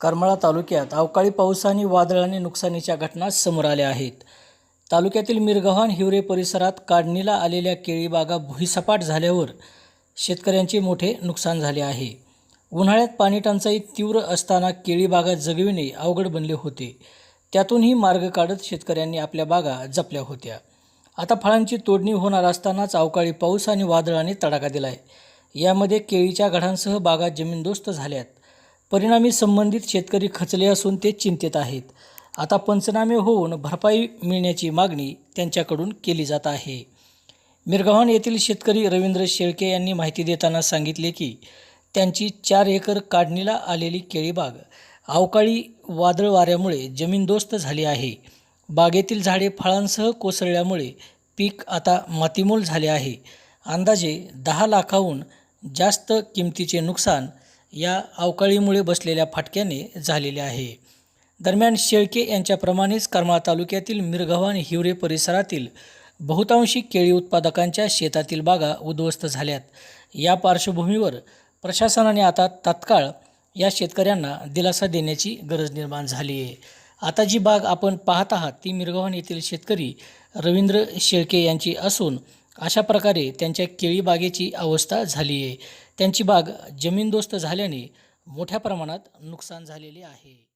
करमाळा तालुक्यात अवकाळी पाऊस आणि वादळाने नुकसानीच्या घटना समोर आल्या आहेत. तालुक्यातील मिरगव्हाण हिवरे परिसरात काढणीला आलेल्या केळीबागा भुईसपाट झाल्यावर शेतकऱ्यांचे मोठे नुकसान झाले आहे. उन्हाळ्यात पाणी टंचाई तीव्र असताना केळीबागा जगविणे अवघड बनले होते. त्यातूनही मार्ग काढत शेतकऱ्यांनी आपल्या बागा जपल्या होत्या. आता फळांची तोडणी होणार असतानाच अवकाळी पाऊस आणि वादळाने तडाखा दिलाय. यामध्ये केळीच्या घडांसह बागा जमीनदोस्त झाल्यात. परिणामी संबंधित शेतकरी खचले असून ते चिंतेत आहेत. आता पंचनामे होऊन भरपाई मिळण्याची मागणी त्यांच्याकडून केली जात आहे. मिरगव्हाण येथील शेतकरी रवींद्र शेळके यांनी माहिती देताना सांगितले की त्यांची चार एकर काढणीला आलेली केळीबाग अवकाळी वादळ वाऱ्यामुळे जमीनदोस्त झाली आहे. बागेतील झाडे फळांसह कोसळल्यामुळे पीक आता मातीमोल झाले आहे. अंदाजे दहा लाखाहून जास्त किमतीचे नुकसान या अवकाळीमुळे बसलेल्या फाटक्याने झालेले आहे. दरम्यान शेळके यांच्याप्रमाणेच करमाळा तालुक्यातील मिरगव्हाण हिवरे परिसरातील बहुतांशी केळी उत्पादकांच्या शेतातील बागा उद्ध्वस्त झाल्यात. या पार्श्वभूमीवर प्रशासनाने आता तात्काळ या शेतकऱ्यांना दिलासा देण्याची गरज निर्माण झाली आहे. आता जी बाग आपण पाहत आहात ती मिरगव्हाण येथील शेतकरी रवींद्र शेळके यांची असून अशा प्रकारे त्यांच्या केळी बागेची अवस्था झाली आहे त्यांची बाग जमीनदोस्त झाल्याने मोठ्या प्रमाणात नुकसान झालेले आहे.